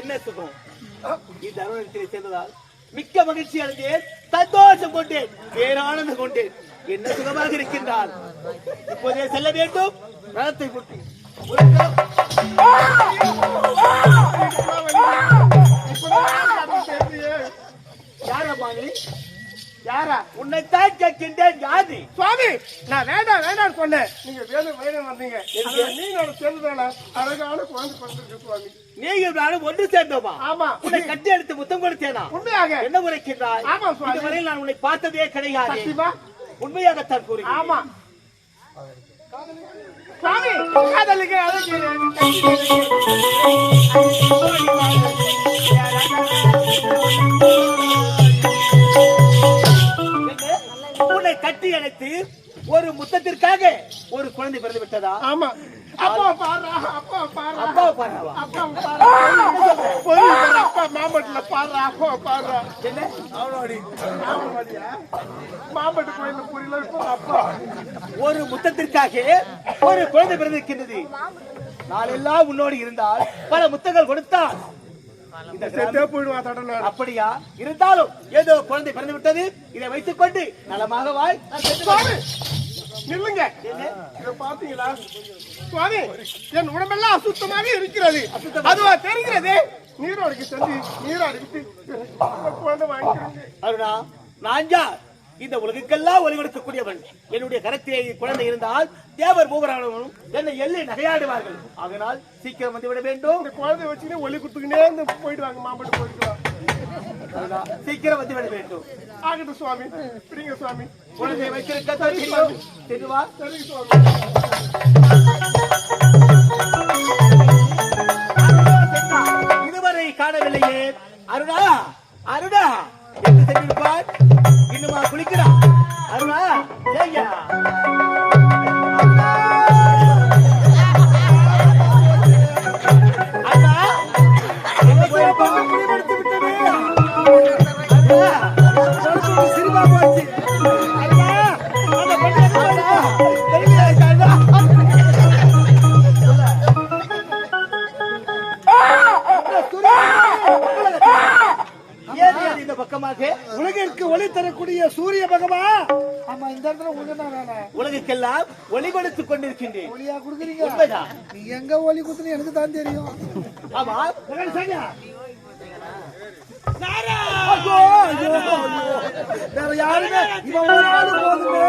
என்ன சுகம் இந்த அருணத்திலே சேர்ந்ததால் மிக்க மகிழ்ச்சி அடைந்தேன் சந்தோஷம் கொண்டேன் பேரானந்தம் கொண்டேன். என்ன சுகமாக இருக்கின்றால்? இப்போதே செல்ல வேண்டும். ரதத்தை குட்டி நீ யாரா? உன்னைத்தான் கேட்கின்றேன் யாரு சுவாமி நான் வேண்டாம் வேண்டாம் சொன்னேன். நீங்க வேணும் வேணும் வந்தீங்க. நீங்களோட சேர்ந்துதானா அழகான குழந்தை பிறந்திருக்கு சுவாமி. நீங்க நானும் ஒன்று சேர்ந்தோமா? ஆமா. உன்னை கட்டி எடுத்து முத்தம் கொடுத்தேனா? உண்மையாக. என்ன உரைக்கின்றாய்? ஆமா, சுவாமி. இதுவரையில் நான் உன்னை பார்த்ததே கிடையாது. உண்மையாகத்தான் கூறுகிறேன். ஆமா. சுவாமி காதலுக்கு அழகு உன்னை கட்டி அணைத்து ஒரு முத்தத்திற்காக ஒரு குழந்தை பிறந்து விட்டதா? ஆமா. அப்பா பாடுறா அப்பா பாருவா? பாரு, அப்பா மாம்பட்டில பாடுறா அப்பா பாடுறா என்ன? அவனோடி மாம்பட்டியா மாம்பட்டு கோயில்ல புரியல இப்போ அப்பா. ஒரு முத்தத்திற்காக ஒரு குழந்தை பிறந்திருக்கின்றது. நாளெல்லாம் உன்னோடு இருந்தால் பல முத்தங்கள் கொடுத்தால் அப்படியா? இருந்தாலும் ஏதோ குழந்தை பிறந்து விட்டது இதை வைத்துக் கொண்டு நலமாக சுவாமி நில்லுங்க. என்ன? இத பாத்தீங்களா சுவாமி என் உடம்பெல்லாம் அசுத்தமாக இருக்கிறது? அதுவா தெரிகிறது? நீரோடைக்கு சென்று நீராடி விட்டு குழந்தை வாங்கிக்கிறேங்க. அருணா நான் யார்? இந்த உலகுக்கெல்லாம் ஒளி கொடுக்கக்கூடியவன். என்னுடைய கரத்திலே குழந்தை இருந்தால் தேவர் மூவரானவனும் என்னை எல்லை நகையாடுவார்கள். அதனால் சீக்கிரம் வந்துவிட வேண்டும். இந்த குழந்தைய வச்சுக்கினே ஒலி கொடுத்துக்கினே இருந்து போயிடுவாங்க மாம்பட்டு போயிடுவாங்க அருணா, சீக்கிரம் வந்துவிட வேண்டும். ஆகட்டும் சுவாமி. பிடிங்க சுவாமி. குழந்தையை வைத்திருக்க தெரியும் வா. சரிங்க சுவாமி. இதுவரை காணவில்லையே. அருணா அருணா. என்ன செஞ்சிருப்பார் இன்னுமா குளிக்கிறான் அருணா ஏய்யா இடத்துல உங்களுக்கு என்ன வேலை. உலகுக்கெல்லாம் ஒளி கொடுத்துக் கொண்டிருக்கின்றேன். ஒளியா குடுக்குறீங்க. உண்மைதான் நீ எங்க ஒளி குத்துன்னு எனக்கு தான் தெரியும். ஆமா. ஐயோ, ஐயோ. வேற யாருமே இவன் ஒரு ஆளு போதுமே.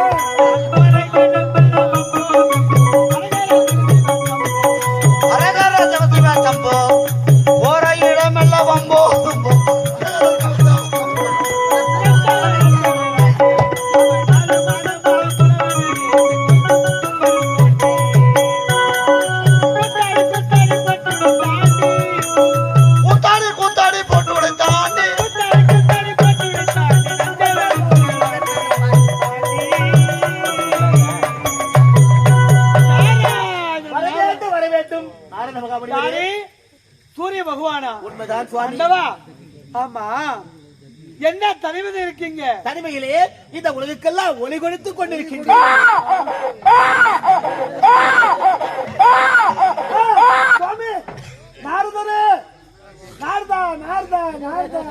உண்மைதான் சுவாமி ஆண்டவா ஆமா என்ன தனிமது இருக்கீங்க தனிமையிலே இந்த உலகுக்கெல்லாம் ஒளி கொடுத்துக் கொண்டிருக்கின்றேன் சுவாமி நாரதரே நாரதா நாரதா நாரதா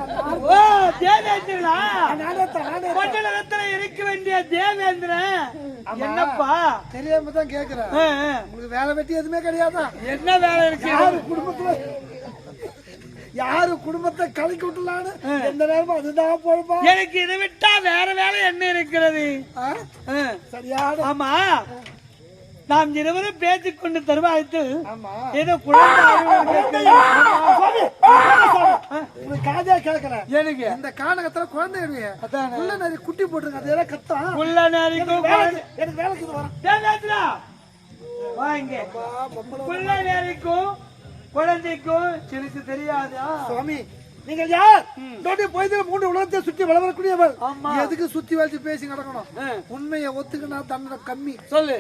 ஓ தேவேந்திரனா நாரதா நாரதா மண்டலத்துல இருக்க வேண்டிய தேவேந்திரன் என்னப்பா தெரியாம தான் கேக்குறேன். உங்களுக்கு வேலை வெட்டி எதுவுமே கிடையாதா என்ன வேலை இருக்கு குடும்பத்துல யாரு குடும்பத்தை கலக்கி விட்டலான்னு எந்த நேரமும் அதுதான் பொழப்பா எனக்கு இதை விட்டா வேற வேலை என்ன இருக்கிறது. சரியான ஆமா நாம் இருவரும் பேசிக் கொண்டு தருவாய்த்து ஆமா ஏதோ குழந்தை காதா கேட்கிறேன் எனக்கு இந்த கானகத்துல குழந்தை. உள்ள நிறைய குட்டி போட்டுருங்க அது எல்லாம் எனக்கு வேலைக்கு வரேன் தேவேந்திரா வா இங்க புள்ள நேரிக்கும் குழந்தைக்கும் எனக்கு தெரியாதா? சுவாமி நீங்க யார்? நோட்டி போய் மூன்று உலகத்தை சுற்றி வளரக்கூடியவர். எதுக்கு சுத்தி வளைச்சு பேசி கிடக்கணும் ஆ. உண்மையை ஒத்துக்கினா தண்டனை கம்மி. சொல்லு.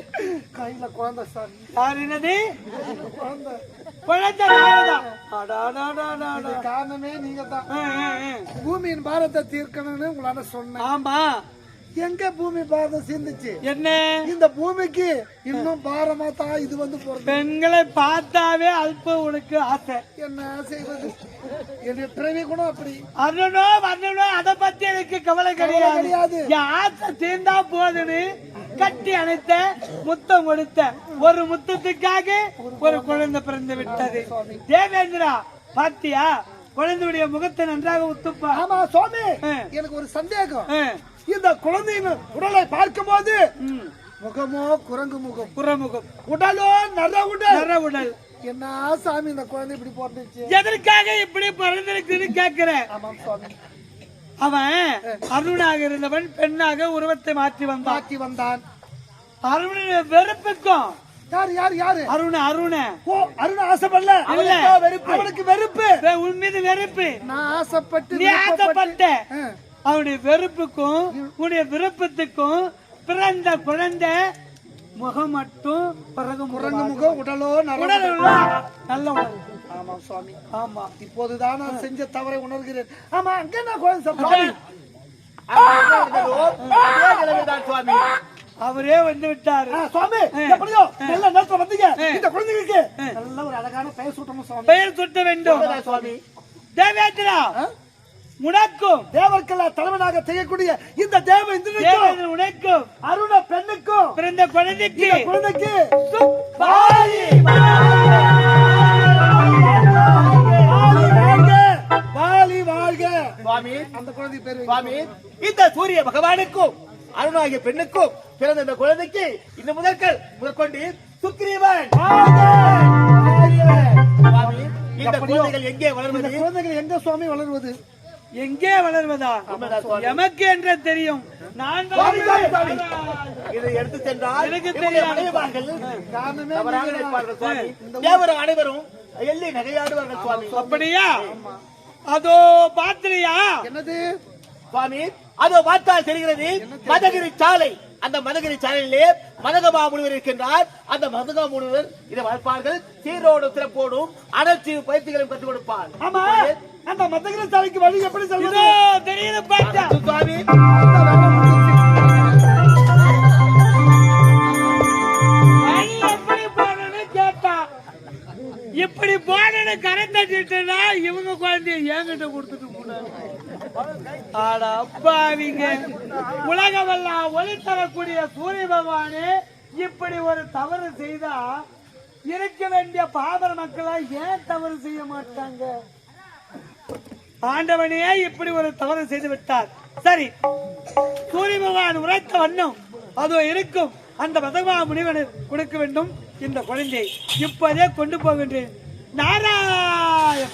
கையில குழந்தை சார் யார் என்னது? குழந்தை. குழந்தை காரணமே நீங்க தான். பூமியின் பாரத்தை தீர்க்கணும்னு உங்களால சொன்னேன். ஆமா. எங்க பூமி பாரதம் சிந்துச்சு? என்ன? இந்த பூமிக்கு இன்னும் பாரமா தான் இது வந்து பெண்களை பார்த்தாவே அல்ப உனக்கு ஆசை. என்ன செய்வது என்னுடைய பிறவி கூட அப்படி. வரணும்னோ வரணும்னோ அத பத்தி எனக்கு கவலை கிடையாது. என் ஆசை தீர்ந்தா போதுன்னு கட்டி அணைத்த முத்தம் கொடுத்த ஒரு முத்தத்துக்காக ஒரு குழந்தை பிறந்து விட்டது. தேவேந்திரா பாத்தியா? குழந்தையுடைய முகத்தை நன்றாக உத்துப்பா. ஆமா சுவாமி. எனக்கு ஒரு சந்தேகம். இந்த குழந்தையின் உடலை பார்க்கும் போது முகமோ குரங்கு முகம். புறமுகம் உடலோ நர உடல். நிற உடல். என்ன சாமி இந்த குழந்தை இப்படி பிறந்துச்சு? எதற்காக இப்படி பிறந்திருக்குன்னு கேக்குறேன் ஆமாம் சுவாமி. அவன் அருணாக இருந்தவன் பெண்ணாக உருவத்தை மாற்றி வந்தான். மாற்றி வந்தான். அருணுடைய வெறுப்புக்கும் யார் யார் யாரு? அருண அருண. ஓ அருண் ஆசைப்படல. அவனுக்கு வெறுப்பு? அவனுக்கு வெறுப்பு? உன் மீது வெறுப்பு. நான் ஆசைப்பட்டு நீ ஆசைப்பட்ட. அவனுடைய வெறுப்புக்கும் உன்னுடைய விருப்பத்துக்கும் பிறந்த குழந்தை முகம் மட்டும் பிறகு குரங்கு முகம் உடலோ நல்ல உடல். ஆமாம் சுவாமி. ஆமா. இப்போதுதான் நான் செஞ்ச தவறை உணர்கிறேன். ஆமா அங்க நான் குழந்தை அவரே வந்து விட்டாரு. சுவாமி எப்படியோ நல்ல நேரத்துல வந்தீங்க. இந்த குழந்தைகளுக்கு நல்ல ஒரு அழகான பெயர் சூட்டணும் சுவாமி. பெயர் சுட்ட வேண்டும். சுவாமி? தேவேந்திரா. உனக்கும் தேவர்க்கெல்லாம் தலைவனாக செய்யக்கூடிய இந்த தேவ இந்திரனுக்கும் உனக்கும் அருண பெண்ணுக்கும் பிறந்த குழந்தைக்கு. குழந்தைக்கு பாரி. வாழ்க சுவாமி. அந்த குழந்தை பேர். சுவாமி. இந்த சூரிய பகவானுக்கும் அருணாகிய பெண்ணுக்கும் பிறந்த இந்த குழந்தைக்கு இந்த முதற்கள் முதற்கொண்டு சுக்கிரீவன். சுவாமி இந்த குழந்தைகள் எங்கே வளர்வது? குழந்தைகள் எங்க சுவாமி வளருவது? எங்கே வளர்வதா. எமக்கு என்று தெரியும். நான். இதை எடுத்து சென்றால் எனக்கு தேவரும் அனைவரும் எள்ளி நகையாடுவார்கள் சுவாமி. அப்படியா? அதோ பாத்திரியா? என்னது? சுவாமி அதோ பார்த்தால் தெரிகிறது மதகிரி சாலை. அந்த மதகிரி சாலையிலே மதகமா முனிவர் இருக்கின்றார். அந்த மதகமா முனிவர் இதை வளர்ப்பார்கள். சீரோடு சிறப்போடும் அனைத்து பயிற்சிகளையும் கற்றுக் கொடுப்பார். ஆமா. அந்த மத்தகிரி சாலைக்கு வழி எப்படி சொல்வது தெரியுது பாத்தா சுவாமி. இப்படி போனன்னு கரை தட்டிட்டுனா இவங்க குழந்தைய என்கிட்ட கொடுத்துட்டு போனாங்க. ஆடா அப்பாவிங்க உலகமெல்லாம் ஒளி தரக்கூடிய சூரிய பகவானே இப்படி ஒரு தவறு செய்தா இருக்க வேண்டிய பாமர மக்களா ஏன் தவறு செய்ய மாட்டாங்க? ஆண்டவனையே இப்படி ஒரு தவறு செய்து விட்டார். சரி சூரிய பகவான் உரைத்த வண்ணம் அது இருக்கும். அந்த பதவா முனிவனை கொடுக்க வேண்டும் இந்த குழந்தை இப்போதே கொண்டு போகின்றேன். நாராயண!